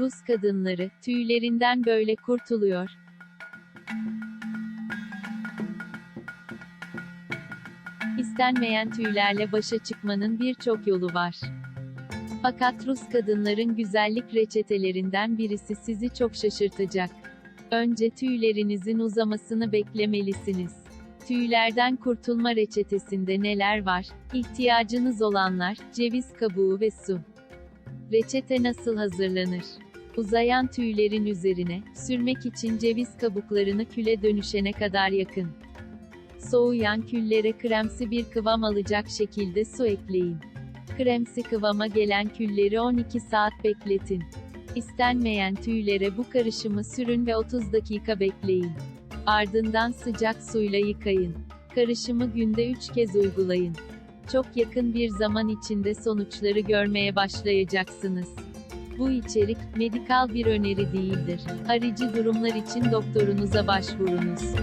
Rus kadınları, tüylerinden böyle kurtuluyor. İstenmeyen tüylerle başa çıkmanın birçok yolu var. Fakat Rus kadınların güzellik reçetelerinden birisi sizi çok şaşırtacak. Önce tüylerinizin uzamasını beklemelisiniz. Tüylerden kurtulma reçetesinde neler var? İhtiyacınız olanlar, ceviz kabuğu ve su. Reçete nasıl hazırlanır? Uzayan tüylerin üzerine, sürmek için ceviz kabuklarını küle dönüşene kadar yakın. Soğuyan küllere kremsi bir kıvam alacak şekilde su ekleyin. Kremsi kıvama gelen külleri 12 saat bekletin. İstenmeyen tüylere bu karışımı sürün ve 30 dakika bekleyin. Ardından sıcak suyla yıkayın. Karışımı günde 3 kez uygulayın. Çok yakın bir zaman içinde sonuçları görmeye başlayacaksınız. Bu içerik, medikal bir öneri değildir. Harici durumlar için doktorunuza başvurunuz.